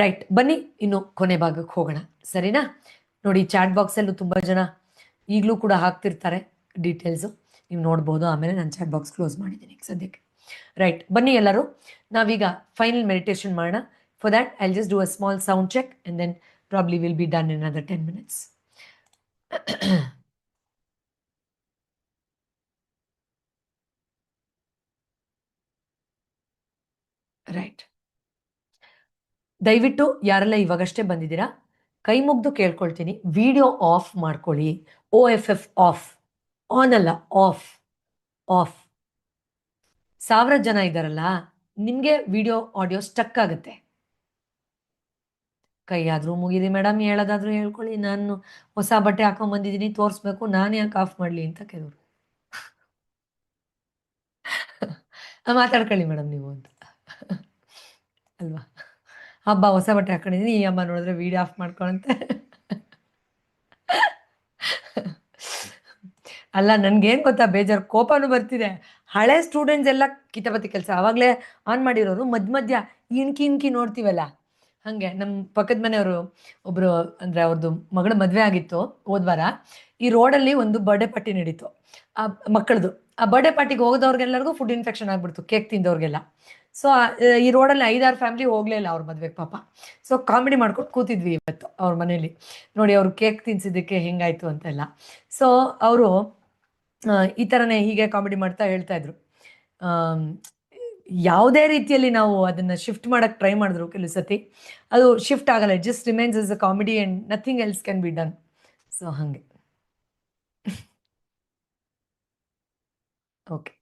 Right ಬನ್ನಿ, ಇನ್ನು ಕೊನೆ ಭಾಗಕ್ಕೆ ಹೋಗೋಣ. ಸರಿನಾ? ನೋಡಿ ಚಾಟ್ ಬಾಕ್ಸಲ್ಲೂ ತುಂಬ ಜನ ಈಗಲೂ ಕೂಡ ಹಾಕ್ತಿರ್ತಾರೆ ಡೀಟೇಲ್ಸು ನೀವು ನೋಡ್ಬೋದು, ಆಮೇಲೆ ನಾನು ಚಾಟ್ ಬಾಕ್ಸ್ ಕ್ಲೋಸ್ ಮಾಡಿದ್ದೀನಿ ಈಗ ಸದ್ಯಕ್ಕೆ. ರೈಟ್ ಬನ್ನಿ ಎಲ್ಲರೂ. ನಾವೀಗ ಫೈನಲ್ ಮೆಡಿಟೇಷನ್ ಮಾಡೋಣ. For that I just do a small sound check and then probably will be done in other ten minutes right ದಯವಿಟ್ಟು ಯಾರೆಲ್ಲ ಇವಾಗಷ್ಟೇ ಬಂದಿದ್ದೀರಾ, ಕೈ ಮುಗ್ದು ಕೇಳ್ಕೊಳ್ತೀನಿ. ವಿಡಿಯೋ ಆಫ್ ಮಾಡ್ಕೊಳ್ಳಿ. O F F off. On ಅಲ್ಲ, ಆಫ್. ಆಫ್. ಸಾವಿರ ಜನ ಇದ್ದಾರಲ್ಲ, ನಿಮಗೆ ವಿಡಿಯೋ ಆಡಿಯೋ ಸ್ಟಕ್ ಆಗುತ್ತೆ. ಕೈಯಾದರೂ ಮುಗಿರಿ ಮೇಡಮ್, ಹೇಳೋದಾದ್ರೂ ಹೇಳ್ಕೊಳ್ಳಿ. ನಾನು ಹೊಸ ಬಟ್ಟೆ ಹಾಕೊಂಬಂದಿದ್ದೀನಿ, ತೋರಿಸ್ಬೇಕು. ನಾನು ಯಾಕೆ ಆಫ್ ಮಾಡಲಿ ಅಂತ ಕೆಲವರು. ಮಾತಾಡ್ಕೊಳ್ಳಿ ಮೇಡಮ್ ನೀವು ಅಂತ. ಅಲ್ವಾ? ಹಬ್ಬ, ಹೊಸ ಬಟ್ಟೆ ಹಾಕೊಂಡಿದ್ದೀನಿ ಈ ಅಮ್ಮ ನೋಡಿದ್ರೆ ವಿಡಿಯೋ ಆಫ್ ಮಾಡ್ಕೊಳಂತೆ ಅಲ್ಲ, ನನ್ಗೇನು ಗೊತ್ತಾ, ಬೇಜಾರು, ಕೋಪನೂ ಬರ್ತಿದೆ. ಹಳೆ ಸ್ಟೂಡೆಂಟ್ಸ್ ಎಲ್ಲ ಕಿತಾಪತಿ ಕೆಲಸ ಆವಾಗಲೇ ಆನ್ ಮಾಡಿರೋರು ಮಧ್ಯ ಮಧ್ಯ ಇಣ್ಕಿ ಇಣ್ಕಿ ನೋಡ್ತೀವಲ್ಲ? ಹಾಗೆ ನಮ್ಮ ಪಕ್ಕದ ಮನೆಯವರು ಒಬ್ಬರು ಅಂದರೆ ಅವ್ರದ್ದು ಮಗಳ ಮದುವೆ ಆಗಿತ್ತು ಹೋದ್ವಾರ ಈ ರೋಡಲ್ಲಿ ಒಂದು ಬರ್ಡೇ ಪಾರ್ಟಿ ನಡೀತು. ಆ ಮಕ್ಕಳದು. ಆ ಬರ್ಡೇ ಪಾರ್ಟಿಗೆ ಹೋಗೋದವ್ರಿಗೆಲ್ಲರಿಗೂ ಫುಡ್ ಇನ್ಫೆಕ್ಷನ್ ಆಗ್ಬಿಡ್ತು ಕೇಕ್ ತಿಂದವ್ರಿಗೆಲ್ಲ. ಸೊ ಈ ರೋಡಲ್ಲಿ ಐದಾರು ಫ್ಯಾಮಿಲಿ ಹೋಗ್ಲೇ ಇಲ್ಲ ಅವ್ರ ಮದ್ವೆ, ಪಾಪ. ಸೊ ಕಾಮಿಡಿ ಮಾಡ್ಕೊಂಡು ಕೂತಿದ್ವಿ ಇವತ್ತು ಅವ್ರ ಮನೇಲಿ. ನೋಡಿ, ಅವ್ರು ಕೇಕ್ ತಿನ್ಸಿದ್ದಕ್ಕೆ ಹೆಂಗಾಯ್ತು ಅಂತೆಲ್ಲ. ಸೊ ಅವರು ಈ ಥರನೇ ಹೀಗೆ ಕಾಮಿಡಿ ಮಾಡ್ತಾ ಹೇಳ್ತಾ ಇದ್ರು. ಯಾವುದೇ ರೀತಿಯಲ್ಲಿ ನಾವು ಅದನ್ನ ಶಿಫ್ಟ್ ಮಾಡಕ್ಕೆ ಟ್ರೈ ಮಾಡಿದ್ರು ಕೆಲವು ಸತಿ, ಅದು ಶಿಫ್ಟ್ ಆಗಲ್ಲ. Just remains is a comedy and nothing else can be done so ಹಾಗೆ. ಓಕೆ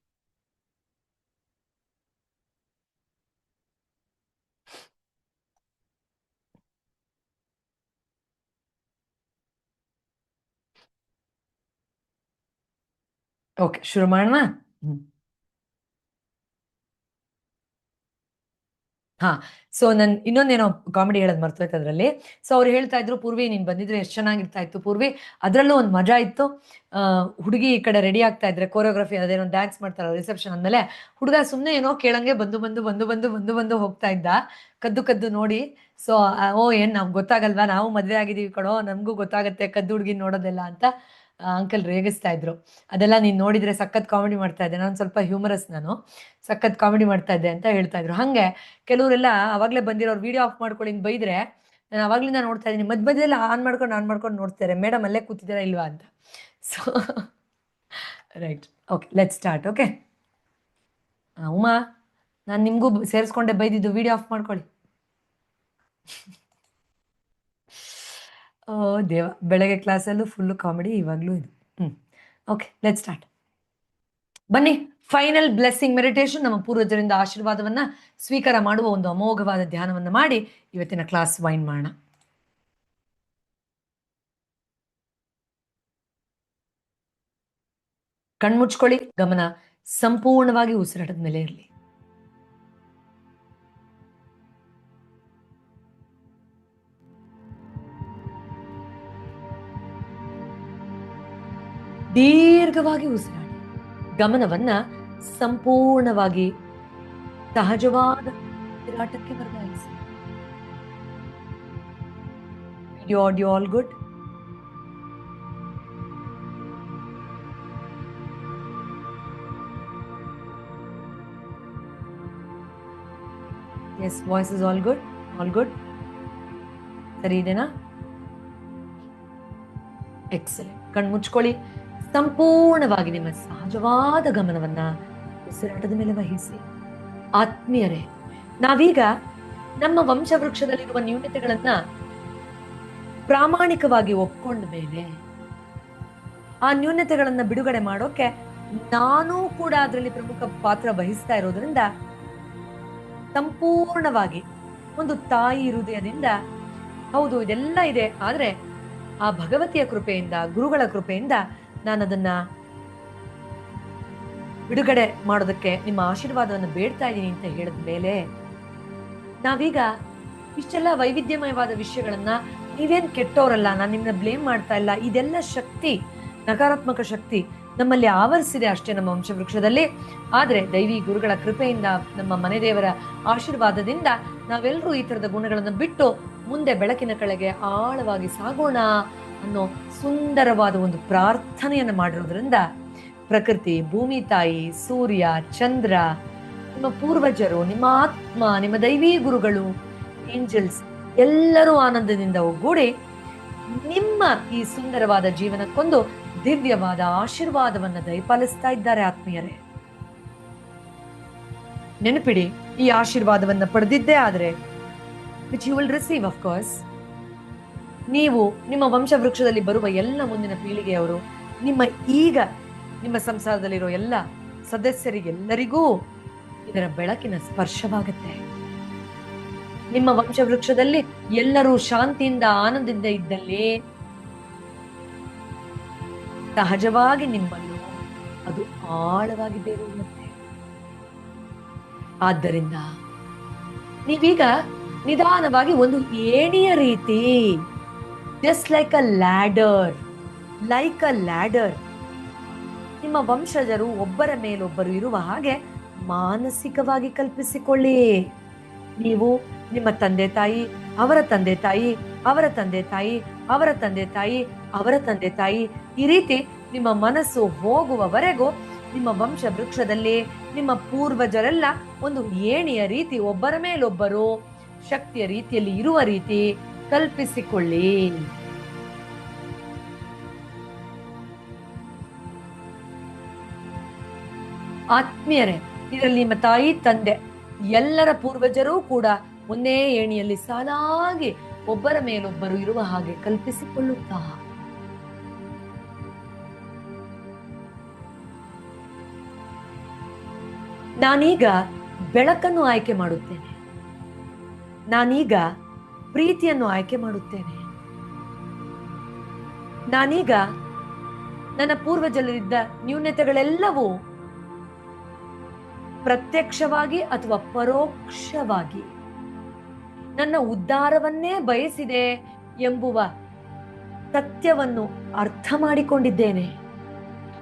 ಓಕೆ ಶುರು ಮಾಡೋಣ ಹಾ ಸೊ ನನ್ ಇನ್ನೊಂದೇನೋ ಕಾಮಿಡಿ ಹೇಳೋದು ಮರ್ತೋಯ್ತು ಅದರಲ್ಲಿ. ಸೊ ಅವ್ರು ಹೇಳ್ತಾ ಇದ್ರು, ಪೂರ್ವಿ, ನೀನ್ ಬಂದಿದ್ರೆ ಎಷ್ಟು ಚೆನ್ನಾಗಿರ್ತಾ ಇತ್ತು ಪೂರ್ವಿ? ಅದರಲ್ಲೂ ಒಂದು ಮಜಾ ಇತ್ತು. ಹುಡುಗಿ ಈ ಕಡೆ ರೆಡಿ ಆಗ್ತಾ ಇದ್ರೆ ಕೋರಿಯೋಗ್ರಫಿ ಅದೇನೋ ಡ್ಯಾನ್ಸ್ ಮಾಡ್ತಾರ ರಿಸೆಪ್ಷನ್ ಅಂದಮೇಲೆ, ಹುಡುಗ ಸುಮ್ಮನೆ ಏನೋ ಕೇಳಂಗೆ ಬಂದು ಬಂದು ಬಂದು ಬಂದು ಬಂದು ಬಂದು ಹೋಗ್ತಾ ಇದ್ದ. ಕದ್ದು ಕದ್ದು ನೋಡಿ. ಸೊ ಓ, ಏನ್, ನಮ್ಗೆ ಗೊತ್ತಾಗಲ್ವಾ? ನಾವು ಮದ್ವೆ ಆಗಿದೀವಿ ಕಣೋ, ನಮಗೂ ಗೊತ್ತಾಗತ್ತೆ ಕದ್ದು ಹುಡುಗಿ ನೋಡೋದೆಲ್ಲ ಅಂತ. ಅಂಕಲ್ ರೇಗಿಸ್ತಾ ಇದ್ರು. ಅದೆಲ್ಲ ನೀನು ನೋಡಿದ್ರೆ ಸಖತ್ ಕಾಮಿಡಿ ಮಾಡ್ತಾ ಇದ್ದೆ. ನಾನು ಸ್ವಲ್ಪ ಹ್ಯೂಮರಸ್ ನಾನು. ಸಖತ್ ಕಾಮಿಡಿ ಮಾಡ್ತಾ ಇದ್ದೆ ಅಂತ ಹೇಳ್ತಾ ಇದ್ರು. ಹಾಗೆ ಕೆಲವರೆಲ್ಲ ಅವಾಗಲೇ ಬಂದಿರೋರು ವಿಡಿಯೋ ಆಫ್ ಮಾಡ್ಕೊಳ್ಳಿ ಬೈದ್ರೆ, ನಾನು ಅವಾಗ್ಲಿಂದ ನೋಡ್ತಾ ಇದ್ದೀನಿ. ಮಧ್ಯ ಮಧ್ಯದಲ್ಲಿ ಆನ್ ಮಾಡ್ಕೊಂಡು ಆನ್ ಮಾಡ್ಕೊಂಡು ನೋಡ್ತಾರೆ ಮೇಡಮ್ ಅಲ್ಲೇ ಕೂತಿದ್ದೀರಾ ಇಲ್ವಾ? ಅಂತ. So right okay let start okay Uma, ನಾನು ನಿಮಗೂ ಸೇರಿಸ್ಕೊಂಡೆ ಬೈದಿದ್ದು ವಿಡಿಯೋ ಆಫ್ ಮಾಡ್ಕೊಳ್ಳಿ. ದೇವ, ಬೆಳಗ್ಗೆ ಕ್ಲಾಸಲ್ಲೂ ಫುಲ್ಲು ಕಾಮಿಡಿ ಇವಾಗಲೂ ಇದು. ಹ್ಞೂ ಓಕೆ ಲೆಟ್ ಸ್ಟಾರ್ಟ್ ಬನ್ನಿ ಫೈನಲ್ ಬ್ಲೆಸ್ಸಿಂಗ್ ಮೆಡಿಟೇಷನ್ ನಮ್ಮ ಪೂರ್ವಜರಿಂದ ಆಶೀರ್ವಾದವನ್ನ ಸ್ವೀಕಾರ ಮಾಡುವ ಒಂದು ಅಮೋಘವಾದ ಧ್ಯಾನವನ್ನು ಮಾಡಿ ಇವತ್ತಿನ ಕ್ಲಾಸ್ ವೈನ್ ಮಾಡೋಣ. ಕಣ್ಮುಚ್ಕೊಳ್ಳಿ, ಗಮನ ಸಂಪೂರ್ಣವಾಗಿ ಉಸಿರಾಟದ ಮೇಲೆ ಇರಲಿ. ದೀರ್ಘವಾಗಿ ಉಸಿರಾಡಿ. ಗಮನವನ್ನ ಸಂಪೂರ್ಣವಾಗಿ ಸಹಜವಾದ ಉಸಿರಾಟಕ್ಕೆ ವರ್ಗಾಯಿಸಿ. Video audio all good yes voice is all good all good ಸರಿ, ಇದೆನಾ? ಎಕ್ಸಲೆಂಟ್ ಕಣ್ಣು ಮುಚ್ಕೊಳ್ಳಿ. ಸಂಪೂರ್ಣವಾಗಿ ನಿಮ್ಮ ಸಹಜವಾದ ಗಮನವನ್ನ ಉಸಿರಾಟದ ಮೇಲೆ ವಹಿಸಿ. ಆತ್ಮೀಯರೇ, ನಾವೀಗ ನಮ್ಮ ವಂಶವೃಕ್ಷದಲ್ಲಿರುವ ನ್ಯೂನತೆಗಳನ್ನ ಪ್ರಾಮಾಣಿಕವಾಗಿ ಒಪ್ಕೊಂಡ ಮೇಲೆ ಆ ನ್ಯೂನತೆಗಳನ್ನ ಬಿಡುಗಡೆ ಮಾಡೋಕೆ ನಾನೂ ಕೂಡ ಅದರಲ್ಲಿ ಪ್ರಮುಖ ಪಾತ್ರ ವಹಿಸ್ತಾ ಇರೋದ್ರಿಂದ ಸಂಪೂರ್ಣವಾಗಿ ಒಂದು ತಾಯಿ ಹೃದಯದಿಂದ ಹೌದು ಇದೆಲ್ಲ ಇದೆ, ಆದ್ರೆ ಆ ಭಗವತಿಯ ಕೃಪೆಯಿಂದ, ಗುರುಗಳ ಕೃಪೆಯಿಂದ ನಾನು ಅದನ್ನ ಬಿಡುಗಡೆ ಮಾಡೋದಕ್ಕೆ ನಿಮ್ಮ ಆಶೀರ್ವಾದವನ್ನು ಬೇಡ್ತಾ ಇದ್ದೀನಿ ಅಂತ ಹೇಳಿದ ಮೇಲೆ ನಾವೀಗ ಇಷ್ಟೆಲ್ಲ ವೈವಿಧ್ಯಮಯವಾದ ವಿಷಯಗಳನ್ನ ನೀವೇನು ಕೆಟ್ಟವರಲ್ಲ ನಾನು ನಿಮ್ಮನ್ನ ಬ್ಲೇಮ್ ಮಾಡ್ತಾ ಇಲ್ಲ. ಇದೆಲ್ಲ ಶಕ್ತಿ, ನಕಾರಾತ್ಮಕ ಶಕ್ತಿ ನಮ್ಮಲ್ಲಿ ಆವರಿಸಿದೆ ಅಷ್ಟೇ ನಮ್ಮ ವಂಶವೃಕ್ಷದಲ್ಲಿ. ಆದರೆ ದೈವಿ ಗುರುಗಳ ಕೃಪೆಯಿಂದ ನಮ್ಮ ಮನೆ ದೇವರ ಆಶೀರ್ವಾದದಿಂದ ನಾವೆಲ್ಲರೂ ಈ ಥರದ ಗುಣಗಳನ್ನು ಬಿಟ್ಟು ಮುಂದೆ ಬೆಳಕಿನ ಕಡೆಗೆ ಆಳವಾಗಿ ಸಾಗೋಣ. ಅನ್ನೋ ಸುಂದರವಾದ ಒಂದು ಪ್ರಾರ್ಥನೆಯನ್ನು ಮಾಡಿರೋದ್ರಿಂದ ಪ್ರಕೃತಿ, ಭೂಮಿ ತಾಯಿ, ಸೂರ್ಯ, ಚಂದ್ರ, ನಿಮ್ಮ ಪೂರ್ವಜರು, ನಿಮ್ಮ ಆತ್ಮ, ನಿಮ್ಮ ದೈವೀ ಗುರುಗಳು ಏಂಜಲ್ಸ್ ಎಲ್ಲರೂ ಆನಂದದಿಂದ ಒಗ್ಗೂಡಿ ನಿಮ್ಮ ಈ ಸುಂದರವಾದ ಜೀವನಕ್ಕೊಂದು ದಿವ್ಯವಾದ ಆಶೀರ್ವಾದವನ್ನು ದಯಪಾಲಿಸ್ತಾ ಇದ್ದಾರೆ ಆತ್ಮೀಯರೇ. ನೆನಪಿಡಿ, ಈ ಆಶೀರ್ವಾದವನ್ನು ಪಡೆದಿದ್ದೇ ಆದ್ರೆ which you will receive of course ನೀವು ನಿಮ್ಮ ವಂಶವೃಕ್ಷದಲ್ಲಿ ಬರುವ ಎಲ್ಲ ಮುಂದಿನ ಪೀಳಿಗೆಯವರು, ನಿಮ್ಮ ಈಗ ನಿಮ್ಮ ಸಂಸಾರದಲ್ಲಿರೋ ಎಲ್ಲ ಸದಸ್ಯರಿಗೆಲ್ಲರಿಗೂ ಇದರ ಬೆಳಕಿನ ಸ್ಪರ್ಶವಾಗುತ್ತೆ. ನಿಮ್ಮ ವಂಶವೃಕ್ಷದಲ್ಲಿ ಎಲ್ಲರೂ ಶಾಂತಿಯಿಂದ ಆನಂದದಿಂದ ಇದ್ದಲ್ಲಿ ಸಹಜವಾಗಿ ನಿಮ್ಮನ್ನು ಅದು ಆಳವಾಗಿ ಬೇರೂರುತ್ತೆ ಆದ್ದರಿಂದ ನೀವೀಗ ನಿಧಾನವಾಗಿ ಒಂದು ಏಣಿಯ ರೀತಿ just like a ladder like a ladder ನಿಮ್ಮ ವಂಶಜರು ಒಬ್ಬರ ಮೇಲೊಬ್ಬರು ಇರುವ ಹಾಗೆ ಮಾನಸಿಕವಾಗಿ ಕಲ್ಪಿಸಿಕೊಳ್ಳಿ. ನೀವು ನಿಮ್ಮ ತಂದೆ ತಾಯಿ, ಅವರ ತಂದೆ ತಾಯಿ, ಅವರ ತಂದೆ ತಾಯಿ, ಅವರ ತಂದೆ ತಾಯಿ, ಅವರ ತಂದೆ ತಾಯಿ, ಈ ರೀತಿ ನಿಮ್ಮ ಮನಸ್ಸು ಹೋಗುವವರೆಗೂ ನಿಮ್ಮ ವಂಶ ವೃಕ್ಷದಲ್ಲಿ ನಿಮ್ಮ ಪೂರ್ವಜರೆಲ್ಲ ಒಂದು ಏಣಿಯ ರೀತಿ ಒಬ್ಬರ ಮೇಲೊಬ್ಬರು, ಶಕ್ತಿಯ ರೀತಿಯಲ್ಲಿ ಇರುವ ರೀತಿ ಕಲ್ಪಿಸಿಕೊಳ್ಳಿ. ಆತ್ಮೀಯರೇ, ಇದರಲ್ಲಿ ನಿಮ್ಮ ತಾಯಿ, ತಂದೆ, ಎಲ್ಲರ ಪೂರ್ವಜರೂ ಕೂಡ ಒಂದೇ ಏಣಿಯಲ್ಲಿ ಸಾಲಾಗಿ ಒಬ್ಬರ ಮೇಲೊಬ್ಬರು ಇರುವ ಹಾಗೆ ಕಲ್ಪಿಸಿಕೊಳ್ಳುತ್ತಾ. ನಾನೀಗ ಬೆಳಕನ್ನು ಆಯ್ಕೆ ಮಾಡುತ್ತೇನೆ. ನಾನೀಗ ಪ್ರೀತಿಯನ್ನು ಆಯ್ಕೆ ಮಾಡುತ್ತೇನೆ. ನಾನೀಗ ನನ್ನ ಪೂರ್ವಜರಲ್ಲಿದ್ದ ನ್ಯೂನತೆಗಳೆಲ್ಲವೂ ಪ್ರತ್ಯಕ್ಷವಾಗಿ ಅಥವಾ ಪರೋಕ್ಷವಾಗಿ ನನ್ನ ಉದ್ಧಾರವನ್ನೇ ಬಯಸಿದೆ ಎಂಬುವ ಸತ್ಯವನ್ನು ಅರ್ಥ ಮಾಡಿಕೊಂಡಿದ್ದೇನೆ.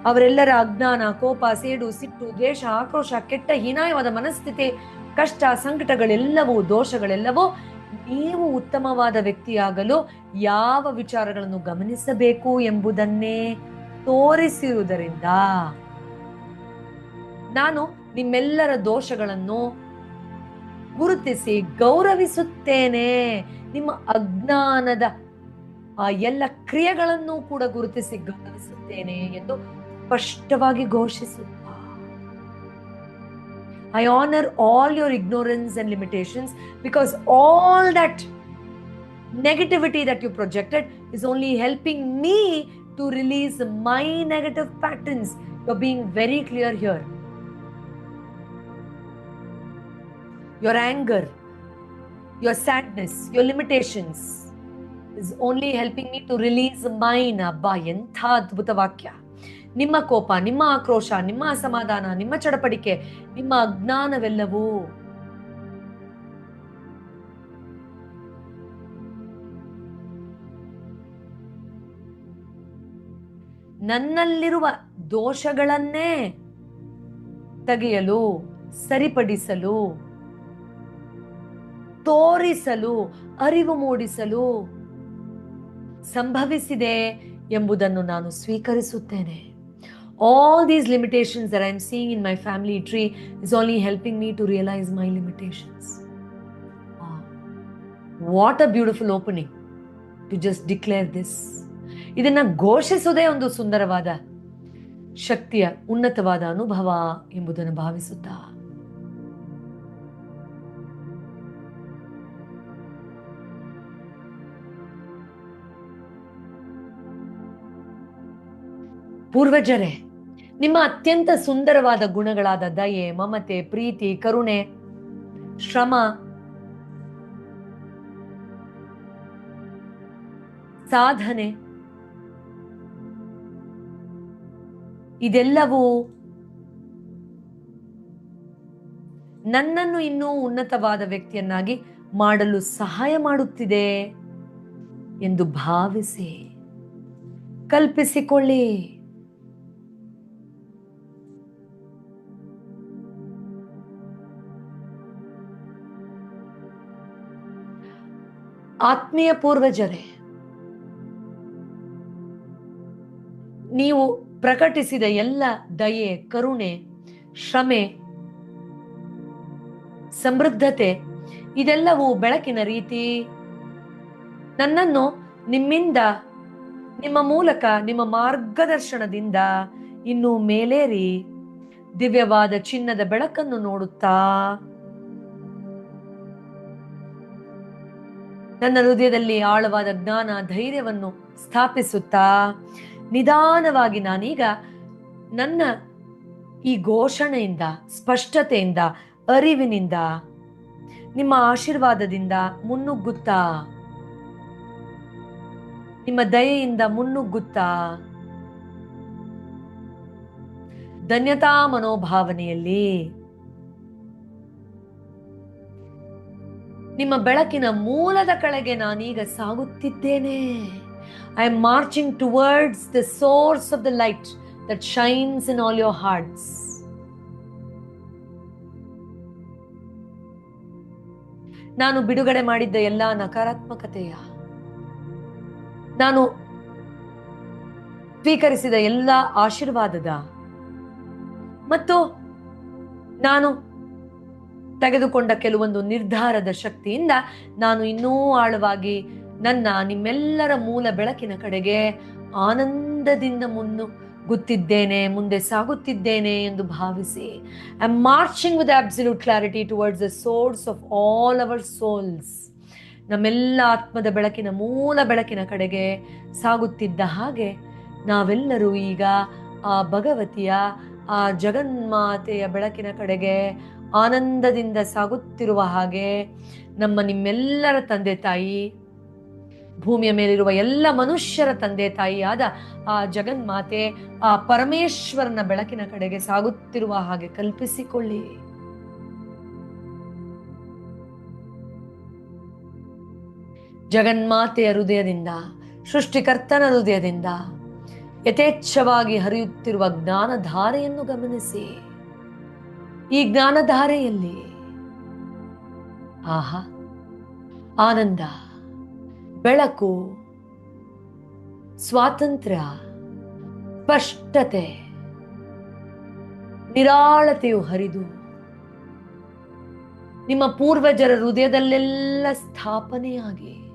ಅವರೆಲ್ಲರ ಅಜ್ಞಾನ, ಕೋಪ, ಸೇಡು, ಸಿಟ್ಟು, ದ್ವೇಷ, ಆಕ್ರೋಶ, ಕೆಟ್ಟ, ಹೀನಾಯವಾದ ಮನಸ್ಥಿತಿ, ಕಷ್ಟ, ಸಂಕಟಗಳೆಲ್ಲವೂ, ದೋಷಗಳೆಲ್ಲವೂ ನೀವು ಉತ್ತಮವಾದ ವ್ಯಕ್ತಿಯಾಗಲು ಯಾವ ವಿಚಾರಗಳನ್ನು ಗಮನಿಸಬೇಕು ಎಂಬುದನ್ನೇ ತೋರಿಸಿರುವುದರಿಂದ ನಾನು ನಿಮ್ಮೆಲ್ಲರ ದೋಷಗಳನ್ನು ಗುರುತಿಸಿ ಗೌರವಿಸುತ್ತೇನೆ. ನಿಮ್ಮ ಅಜ್ಞಾನದ, ಆ ಎಲ್ಲ ಕ್ರಿಯೆಗಳನ್ನು ಕೂಡ ಗುರುತಿಸಿ ಗೌರವಿಸುತ್ತೇನೆ ಎಂದು ಸ್ಪಷ್ಟವಾಗಿ ಘೋಷಿಸುತ್ತ I honour all your ignorance and limitations because all that negativity that you projected is only helping me to release my negative patterns you being very clear here your anger, your sadness, your limitations is only helping me to release mine. ಅಬ್ಬಾ ಎಂಥ ಅದ್ಭುತ ವಾಕ್ಯ ನಿಮ್ಮ ಕೋಪ, ನಿಮ್ಮ ಆಕ್ರೋಶ, ನಿಮ್ಮ ಅಸಮಾಧಾನ, ನಿಮ್ಮ ಚಡಪಡಿಕೆ, ನಿಮ್ಮ ಅಜ್ಞಾನವೆಲ್ಲವೂ ನನ್ನಲ್ಲಿರುವ ದೋಷಗಳನ್ನೇ ತೆಗೆಯಲು, ಸರಿಪಡಿಸಲು, ತೋರಿಸಲು, ಅರಿವು ಮೂಡಿಸಲು ಸಂಭವಿಸಿದೆ. ಎಂಬುದನ್ನು ನಾನು ಸ್ವೀಕರಿಸುತ್ತೇನೆ. All these limitations that I am seeing in my family tree is only helping me to realise my limitations what a beautiful opening to just declare this ಇದನ್ನ ಘೋಷಿಸುವುದೇ ಒಂದು ಸುಂದರವಾದ ಶಕ್ತಿಯ ಉನ್ನತವಾದ ಅನುಭವ ಎಂಬುದನ್ನು ಭಾವಿಸುತ್ತಾ. ಪೂರ್ವಜರೇ, ನಿಮ್ಮ ಅತ್ಯಂತ ಸುಂದರವಾದ ಗುಣಗಳಾದ ದಯೆ, ಮಮತೆ, ಪ್ರೀತಿ, ಕರುಣೆ, ಶ್ರಮ, ಸಾಧನೆ, ಇದೆಲ್ಲವೂ ನನ್ನನ್ನು ಇನ್ನೂ ಉನ್ನತವಾದ ವ್ಯಕ್ತಿಯನ್ನಾಗಿ ಮಾಡಲು ಸಹಾಯ ಮಾಡುತ್ತಿದೆ ಎಂದು ಭಾವಿಸಿ, ಕಲ್ಪಿಸಿಕೊಳ್ಳಿ. ಆತ್ಮೀಯ ಪೂರ್ವಜರೇ, ನೀವು ಪ್ರಕಟಿಸಿದ ಎಲ್ಲ ದಯೆ, ಕರುಣೆ, ಶ್ರಮೆ, ಸಮೃದ್ಧತೆ, ಇದೆಲ್ಲವೂ ಬೆಳಕಿನ ರೀತಿ. ನನ್ನನ್ನು ನಿಮ್ಮಿಂದ, ನಿಮ್ಮ ಮೂಲಕ, ನಿಮ್ಮ ಮಾರ್ಗದರ್ಶನದಿಂದ ಇನ್ನೂ ಮೇಲೇರಿ. ದಿವ್ಯವಾದ ಚಿನ್ನದ ಬೆಳಕನ್ನು ನೋಡುತ್ತಾ ನನ್ನ ಹೃದಯದಲ್ಲಿ ಆಳವಾದ ಜ್ಞಾನ ಧೈರ್ಯವನ್ನು ಸ್ಥಾಪಿಸುತ್ತಾ ನಿಧಾನವಾಗಿ ನಾನೀಗ ನನ್ನ ಈ ಘೋಷಣೆಯಿಂದ, ಸ್ಪಷ್ಟತೆಯಿಂದ, ಅರಿವಿನಿಂದ, ನಿಮ್ಮ ಆಶೀರ್ವಾದದಿಂದ ಮುನ್ನುಗ್ಗುತ್ತಾ. ನಿಮ್ಮ ದಯೆಯಿಂದ ಮುನ್ನುಗ್ಗುತ್ತಾ. ಧನ್ಯತಾ ಮನೋಭಾವನೆಯಲ್ಲಿ. ನಿಮ್ಮ ಬೆಳಕಿನ ಮೂಲದ ಕಡೆಗೆ ನಾನೀಗ ಸಾಗುತ್ತಿದ್ದೇನೆ. I am marching towards the source of the light that shines in all your hearts ನಾನು ಬಿಡುಗಡೆ ಮಾಡಿದ್ದ ಎಲ್ಲ ನಕಾರಾತ್ಮಕತೆಯ, ನಾನು ಸ್ವೀಕರಿಸಿದ ಎಲ್ಲ ಆಶೀರ್ವಾದದ, ಮತ್ತು ನಾನು ತೆಗೆದುಕೊಂಡ ಕೆಲವೊಂದು ನಿರ್ಧಾರದ ಶಕ್ತಿಯಿಂದ ನಾನು ಇನ್ನೂ ಆಳವಾಗಿ ನನ್ನ ನಿಮ್ಮೆಲ್ಲರ ಮೂಲ ಬೆಳಕಿನ ಕಡೆಗೆ ಆನಂದದಿಂದ ಮುನ್ನು ಗುತ್ತಿದ್ದೇನೆ, ಮುಂದೆ ಸಾಗುತ್ತಿದ್ದೇನೆ ಎಂದು ಭಾವಿಸಿ I am marching with absolute clarity towards the source of all our souls ನಮ್ಮೆಲ್ಲ ಆತ್ಮದ ಬೆಳಕಿನ ಮೂಲ ಬೆಳಕಿನ ಕಡೆಗೆ ಸಾಗುತ್ತಿದ್ದ ಹಾಗೆ ನಾವೆಲ್ಲರೂ ಈಗ ಆ ಭಗವತಿಯ, ಆ ಜಗನ್ಮಾತೆಯ ಬೆಳಕಿನ ಕಡೆಗೆ ಆನಂದದಿಂದ ಸಾಗುತ್ತಿರುವ ಹಾಗೆ ನಮ್ಮ ನಿಮ್ಮೆಲ್ಲರ ತಂದೆ ತಾಯಿ, ಭೂಮಿಯ ಮೇಲಿರುವ ಎಲ್ಲ ಮನುಷ್ಯರ ತಂದೆ ತಾಯಿಯಾದ ಆ ಜಗನ್ಮಾತೆ, ಆ ಪರಮೇಶ್ವರನ ಬೆಳಕಿನ ಕಡೆಗೆ ಸಾಗುತ್ತಿರುವ ಹಾಗೆ ಕಲ್ಪಿಸಿಕೊಳ್ಳಿ. ಜಗನ್ಮಾತೆಯ ಹೃದಯದಿಂದ, ಸೃಷ್ಟಿಕರ್ತನ ಹೃದಯದಿಂದ ಯಥೇಚ್ಛವಾಗಿ ಹರಿಯುತ್ತಿರುವ ಜ್ಞಾನಧಾರೆಯನ್ನು ಗಮನಿಸಿ. ಈ ಜ್ಞಾನಧಾರೆಯಲ್ಲಿ. ಆಹಾ, ಆನಂದ, ಬೆಳಕು, ಸ್ವಾತಂತ್ರ್ಯ, ಸ್ಪಷ್ಟತೆ, ನಿರಾಳತೆಯು ಹರಿದು ನಿಮ್ಮ ಪೂರ್ವಜರ ಹೃದಯದಲ್ಲೆಲ್ಲ ಸ್ಥಾಪನೆಯಾಗಿ,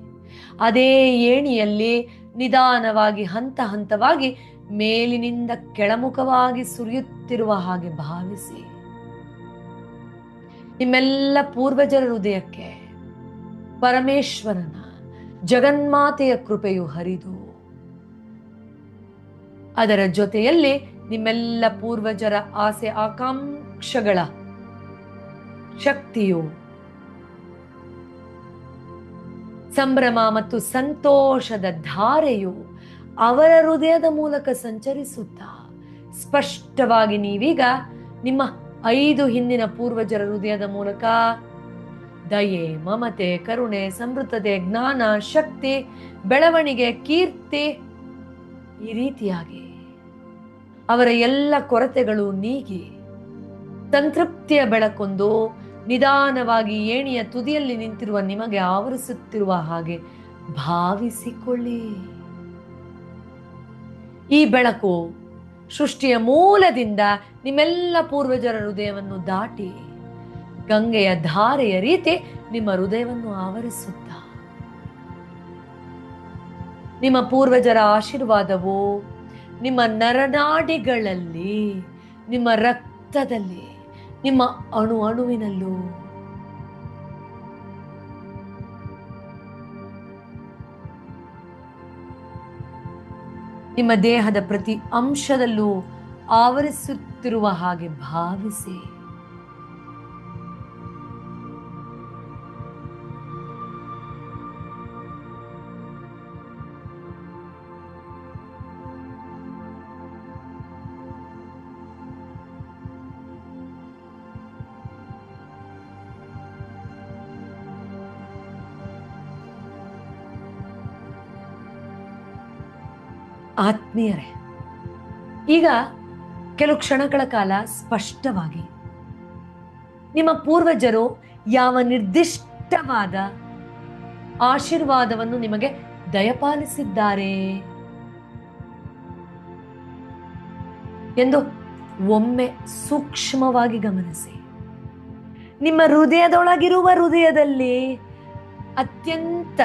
ಅದೇ ಏಣಿಯಲ್ಲಿ ನಿಧಾನವಾಗಿ, ಹಂತ ಹಂತವಾಗಿ ಮೇಲಿನಿಂದ ಕೆಳಮುಖವಾಗಿ ಸುರಿಯುತ್ತಿರುವ ಹಾಗೆ ಭಾವಿಸಿ. ನಿಮ್ಮೆಲ್ಲ ಪೂರ್ವಜರ ಹೃದಯಕ್ಕೆ ಪರಮೇಶ್ವರನ ಜಗನ್ಮಾತೆಯ ಕೃಪೆಯು ಹರಿದು. ಅದರ ಜೊತೆಯಲ್ಲಿ ನಿಮ್ಮೆಲ್ಲ ಪೂರ್ವಜರ ಆಸೆ ಆಕಾಂಕ್ಷಗಳ ಶಕ್ತಿಯು ಸಂಭ್ರಮ ಮತ್ತು ಸಂತೋಷದ ಧಾರೆಯು ಅವರ ಹೃದಯದ ಮೂಲಕ ಸಂಚರಿಸುತ್ತಾ ಸ್ಪಷ್ಟವಾಗಿ ನೀವೀಗ ನಿಮ್ಮ ಐದು ಹಿಂದಿನ ಪೂರ್ವಜರ ಹೃದಯದ ಮೂಲಕ ದಯೆ, ಮಮತೆ, ಕರುಣೆ, ಸಮೃದ್ಧತೆ, ಜ್ಞಾನ, ಶಕ್ತಿ, ಬೆಳವಣಿಗೆ, ಕೀರ್ತಿ ಈ ರೀತಿಯಾಗಿ ಅವರ ಎಲ್ಲ ಕೊರತೆಗಳು ನೀಗಿ ಸಂತೃಪ್ತಿಯ ಬೆಳಕೊಂದು ನಿಧಾನವಾಗಿ ಏಣಿಯ ತುದಿಯಲ್ಲಿ ನಿಂತಿರುವ ನಿಮಗೆ ಆವರಿಸುತ್ತಿರುವ ಹಾಗೆ ಭಾವಿಸಿಕೊಳ್ಳಿ. ಈ ಬೆಳಕು ಸೃಷ್ಟಿಯ ಮೂಲದಿಂದ ನಿಮ್ಮೆಲ್ಲ ಪೂರ್ವಜರ ಹೃದಯವನ್ನು ದಾಟಿ ಗಂಗೆಯ ಧಾರೆಯ ರೀತಿ ನಿಮ್ಮ ಹೃದಯವನ್ನು ಆವರಿಸುತ್ತ. ನಿಮ್ಮ ಪೂರ್ವಜರ ಆಶೀರ್ವಾದವು ನಿಮ್ಮ ನರನಾಡಿಗಳಲ್ಲಿ, ನಿಮ್ಮ ರಕ್ತದಲ್ಲಿ, ನಿಮ್ಮ ಅಣು ಅಣುವಿನಲ್ಲೂ ನಿಮ್ಮ ದೇಹದ ಪ್ರತಿ ಅಂಶದಲ್ಲೂ ಆವರಿಸುತ್ತಿರುವ ಹಾಗೆ ಭಾವಿಸಿ. ಆತ್ಮೀಯರೇ, ಈಗ ಕೆಲವು ಕ್ಷಣಗಳ ಕಾಲ ಸ್ಪಷ್ಟವಾಗಿ. ನಿಮ್ಮ ಪೂರ್ವಜರು ಯಾವ ನಿರ್ದಿಷ್ಟವಾದ ಆಶೀರ್ವಾದವನ್ನು ನಿಮಗೆ ದಯಪಾಲಿಸಿದ್ದಾರೆ ಎಂದು ಒಮ್ಮೆ ಸೂಕ್ಷ್ಮವಾಗಿ ಗಮನಿಸಿ. ನಿಮ್ಮ ಹೃದಯದೊಳಗಿರುವ ಹೃದಯದಲ್ಲಿ ಅತ್ಯಂತ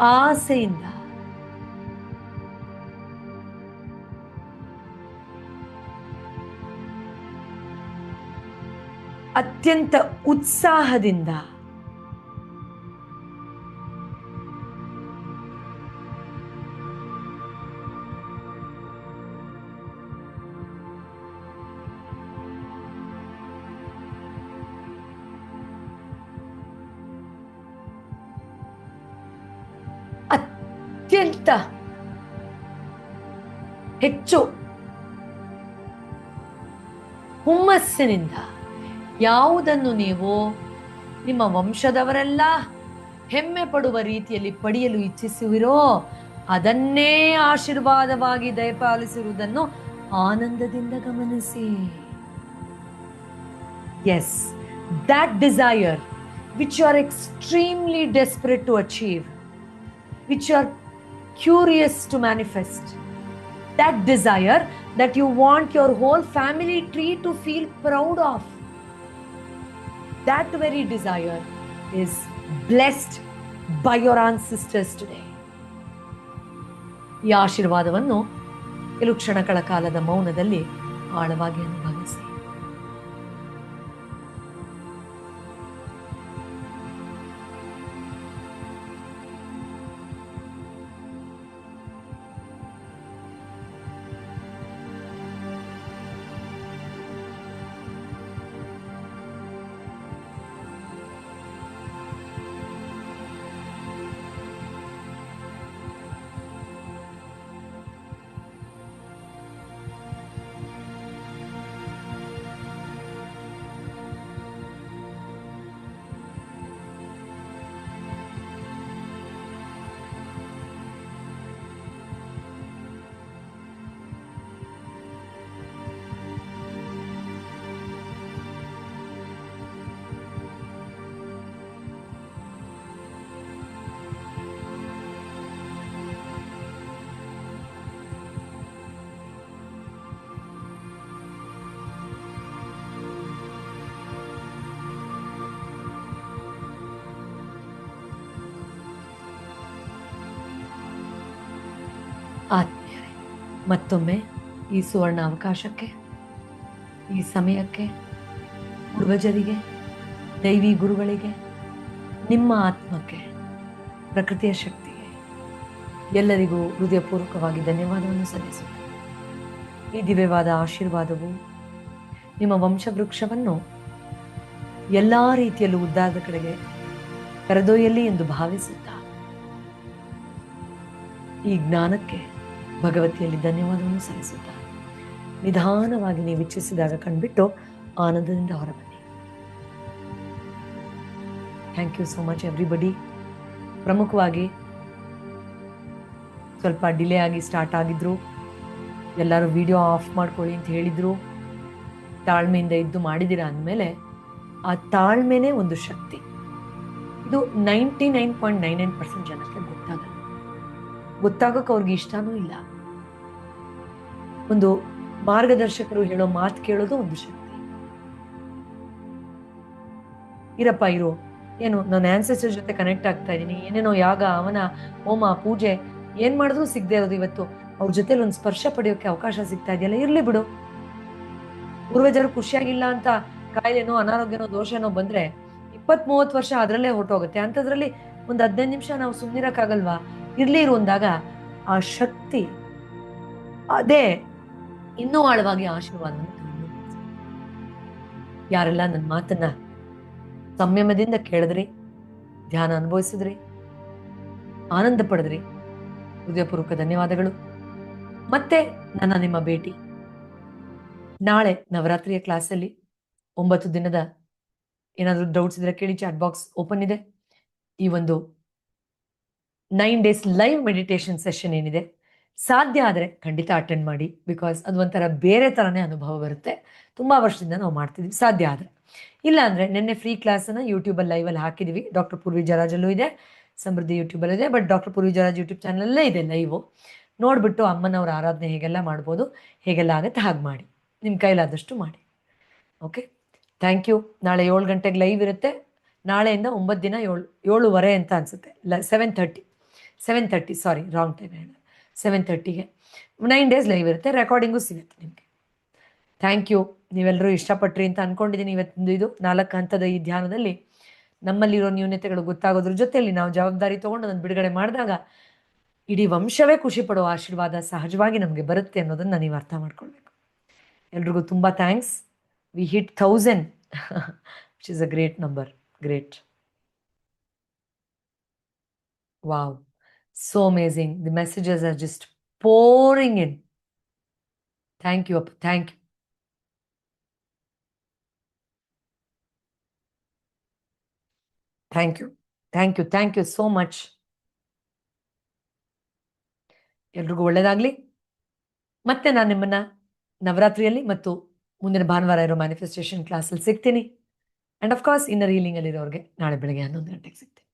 ಆಸೆಯಿಂದ ಅತ್ಯಂತ ಉತ್ಸಾಹದಿಂದ. ಅತ್ಯಂತ ಹೆಚ್ಚು ಹುಮ್ಮಸ್ಸಿನಿಂದ. ಯಾವುದನ್ನು ನೀವು ನಿಮ್ಮ ವಂಶದವರೆಲ್ಲ ಹೆಮ್ಮೆ ಪಡುವ ರೀತಿಯಲ್ಲಿ ಪಡೆಯಲು ಇಚ್ಛಿಸುವಿರೋ ಅದನ್ನೇ ಆಶೀರ್ವಾದವಾಗಿ ದಯಪಾಲಿಸಿರುವುದನ್ನು ಆನಂದದಿಂದ ಗಮನಿಸಿ yes that desire which you are extremely desperate to achieve, which you are curious to manifest, that desire that you want your whole family tree to feel proud of, that very desire is blessed by your ancestors today. ಈ ಆಶೀರ್ವಾದವನ್ನು ಕೆಲವು ಕ್ಷಣಗಳ ಕಾಲದ ಮೌನದಲ್ಲಿ ಆಳವಾಗಿ ಅನುಭವಿಸಿ ಮತ್ತೊಮ್ಮೆ ಈ ಸುವರ್ಣ ಅವಕಾಶಕ್ಕೆ, ಈ ಸಮಯಕ್ಕೆ, ಪೂರ್ವಜರಿಗೆ, ದೈವಿ ಗುರುಗಳಿಗೆ, ನಿಮ್ಮ ಆತ್ಮಕ್ಕೆ, ಪ್ರಕೃತಿಯ ಶಕ್ತಿಗೆ ಎಲ್ಲರಿಗೂ ಹೃದಯಪೂರ್ವಕವಾಗಿ ಧನ್ಯವಾದವನ್ನು ಸಲ್ಲಿಸುತ್ತೇನೆ. ಈ ದಿವ್ಯವಾದ ಆಶೀರ್ವಾದವು ನಿಮ್ಮ ವಂಶವೃಕ್ಷವನ್ನು ಎಲ್ಲ ರೀತಿಯಲ್ಲೂ ಉದ್ದಾದ ಕಡೆಗೆ ಕರೆದೊಯ್ಯಲಿ ಎಂದು ಭಾವಿಸುತ್ತಾ, ಈ ಜ್ಞಾನಕ್ಕೆ ಭಗವತಿಯಲ್ಲಿ ಧನ್ಯವಾದವನ್ನು ಸಲ್ಲಿಸುತ್ತಾ ನಿಧಾನವಾಗಿ ನೀವು ಇಚ್ಛಿಸಿದಾಗ ಕಂಡುಬಿಟ್ಟು ಆನಂದದಿಂದ ಹೊರಬನ್ನಿ. Thank you so much everybody ಪ್ರಮುಖವಾಗಿ ಸ್ವಲ್ಪ ಡಿಲೇ ಆಗಿ ಸ್ಟಾರ್ಟ್ ಆಗಿದ್ರು. ಎಲ್ಲರೂ ವಿಡಿಯೋ ಆಫ್ ಮಾಡ್ಕೊಳ್ಳಿ ಅಂತ ಹೇಳಿದ್ರು. ತಾಳ್ಮೆಯಿಂದ ಇದ್ದು ಮಾಡಿದ್ದೀರಾ ಅಂದಮೇಲೆ ಆ ತಾಳ್ಮೆನೇ ಒಂದು ಶಕ್ತಿ. ಇದು ninety nine point nine nine percent ಜನಕ್ಕೆ ಗೊತ್ತಾಗಲ್ಲ. ಗೊತ್ತಾಗೋಕೆ ಅವ್ರಿಗೆ ಇಷ್ಟನೂ ಇಲ್ಲ. ಒಂದು ಮಾರ್ಗದರ್ಶಕರು ಹೇಳೋ ಮಾತು ಕೇಳೋದು ಒಂದು ಶಕ್ತಿ. ಇರಪ್ಪ, ಇರು. ಏನು ನನ್ನ ಆನ್ಸೆಸ್ಟರ್ ಜೊತೆ ಕನೆಕ್ಟ್ ಆಗ್ತಾ ಇದ್ದೀನಿ. ಏನೇನೋ ಯಾಗ, ಅವನ, ಹೋಮ, ಪೂಜೆ, ಏನ್ ಮಾಡಿದ್ರು ಸಿಗದೆ ಇರೋದು ಇವತ್ತು. ಅವ್ರ ಜೊತೆಲಿ ಒಂದು ಸ್ಪರ್ಶ ಪಡೆಯೋಕೆ ಅವಕಾಶ ಸಿಗ್ತಾ ಇದೆಯಲ್ಲ, ಇರ್ಲಿ ಬಿಡು. ಪೂರ್ವಜರು ಖುಷಿಯಾಗಿಲ್ಲ ಅಂತ ಕಾಯಿಲೆನೋ, ಅನಾರೋಗ್ಯನೋ, ದೋಷನೋ ಬಂದ್ರೆ ಇಪ್ಪತ್ ಮೂವತ್ತು ವರ್ಷ ಅದರಲ್ಲೇ ಹೊರಟೋಗುತ್ತೆ. ಅಂತದ್ರಲ್ಲಿ ಒಂದು ಹದಿನೈದು ನಿಮಿಷ ನಾವು ಸುಮ್ಮನಿರಕ್ಕಾಗಲ್ವಾ ಇರ್ಲಿ ಇರು ಅಂದಾಗ ಆ ಶಕ್ತಿ, ಅದೇ ಇನ್ನೂ ಆಳವಾಗಿ ಆಶೀರ್ವಾದ ಯಾರೆಲ್ಲ ನನ್ನ ಮಾತನ್ನ ಸಂಯಮದಿಂದ ಕೇಳಿದ್ರಿ, ಧ್ಯಾನ ಅನುಭವಿಸಿದ್ರಿ, ಆನಂದ ಪಡೆದ್ರಿ, ಹೃದಯಪೂರ್ವಕ ಧನ್ಯವಾದಗಳು. ಮತ್ತೆ ನನ್ನ ನಿಮ್ಮ ಭೇಟಿ. ನಾಳೆ ನವರಾತ್ರಿಯ ಕ್ಲಾಸಲ್ಲಿ ಒಂಬತ್ತು ದಿನದ ಏನಾದರೂ ಡೌಟ್ಸ್ ಇದ್ರೆ ಕೇಳಿ ಚಾಟ್ ಬಾಕ್ಸ್ ಓಪನ್ ಇದೆ. ಈ ಒಂದು nine days live meditation session ಏನಿದೆ, ಸಾಧ್ಯ ಆದರೆ ಖಂಡಿತ ಅಟೆಂಡ್ ಮಾಡಿ ಬಿಕಾಸ್ ಅದು ಒಂಥರ ಬೇರೆ ಥರನೇ ಅನುಭವ ಬರುತ್ತೆ. ತುಂಬ ವರ್ಷದಿಂದ ನಾವು ಮಾಡ್ತಿದ್ವಿ, ಸಾಧ್ಯ ಆದರೆ. ಇಲ್ಲ ಅಂದರೆ ನಿನ್ನೆ ಫ್ರೀ ಕ್ಲಾಸನ್ನು ಯೂಟ್ಯೂಬಲ್ಲಿ ಲೈವಲ್ಲಿ ಹಾಕಿದ್ದೀವಿ ಡಾಕ್ಟರ್ ಪೂರ್ವಿ ಜರಾಜಲ್ಲೂ ಇದೆ, ಸಮೃದ್ಧಿ ಯೂಟ್ಯೂಬಲ್ಲಿದೆ but doctor Purvi Jaraj YouTube ಚಾನಲಲ್ಲೇ ಇದೆ ಲೈವು ನೋಡಿಬಿಟ್ಟು ಅಮ್ಮನವ್ರ ಆರಾಧನೆ ಹೇಗೆಲ್ಲ ಮಾಡ್ಬೋದು, ಹೇಗೆಲ್ಲ ಆಗುತ್ತೆ ಹಾಗೆ ಮಾಡಿ. ನಿಮ್ಮ ಕೈಲಾದಷ್ಟು ಮಾಡಿ. ಓಕೆ ಥ್ಯಾಂಕ್ ಯು ನಾಳೆ ಏಳು ಗಂಟೆಗೆ ಲೈವ್ ಇರುತ್ತೆ. ನಾಳೆಯಿಂದ ಒಂಬತ್ತು ದಿನ ಏಳು, ಏಳುವರೆ ಅಂತ ಅನಿಸುತ್ತೆ. ಲ seven thirty seven thirty sorry wrong time ಹೇಳಿದೆ ಸೆವೆನ್ ತರ್ಟಿಗೆ ನೈನ್ ಡೇಸ್ ಲೈವ್ ಇರುತ್ತೆ ರೆಕಾರ್ಡಿಂಗು ಸಿಗುತ್ತೆ ನಿಮಗೆ. ಥ್ಯಾಂಕ್ ಯು ನೀವೆಲ್ಲರೂ ಇಷ್ಟಪಟ್ರಿ ಅಂತ ಅಂದ್ಕೊಂಡಿದ್ದೀನಿ ಇವತ್ತಿಂದು ಇದು. ನಾಲ್ಕು ಹಂತದ ಈ ಧ್ಯಾನದಲ್ಲಿ ನಮ್ಮಲ್ಲಿರೋ ನ್ಯೂನತೆಗಳು ಗೊತ್ತಾಗೋದ್ರ ಜೊತೆಯಲ್ಲಿ ನಾವು ಜವಾಬ್ದಾರಿ ತೊಗೊಂಡು ಅದನ್ನು ಬಿಡುಗಡೆ ಮಾಡಿದಾಗ ಇಡೀ ವಂಶವೇ ಖುಷಿ ಪಡುವ ಆಶೀರ್ವಾದ ಸಹಜವಾಗಿ ನಮಗೆ ಬರುತ್ತೆ ಅನ್ನೋದನ್ನು ನೀವು ಅರ್ಥ ಮಾಡ್ಕೊಳ್ಬೇಕು. ಎಲ್ರಿಗೂ ತುಂಬ thanks we hit thousand which is a great number great wow so amazing. The messages are just pouring in. Thank you. Appa. Thank you. Thank you. Thank you. Thank you so much. ಎಲ್ರಿಗೂ ಒಳ್ಳೇದಾಗ್ಲಿ ಮತ್ತೆ ನಾನು ನಿಮ್ಮನ್ನ ನವರಾತ್ರಿಯಲ್ಲಿ ಮತ್ತು ಮುಂದಿನ ಭಾನುವಾರ ಇರೋ manifestation ಕ್ಲಾಸಲ್ಲಿ ಸಿಗ್ತೀನಿ ಆ್ಯಂಡ್ ಅಫ್ಕೋರ್ಸ್ ಇನ್ನರ್ ಹೀಲಿಂಗಲ್ಲಿರೋರಿಗೆ ನಾಳೆ ಬೆಳಗ್ಗೆ ಹನ್ನೊಂದು ಗಂಟೆಗೆ ಸಿಗ್ತೀನಿ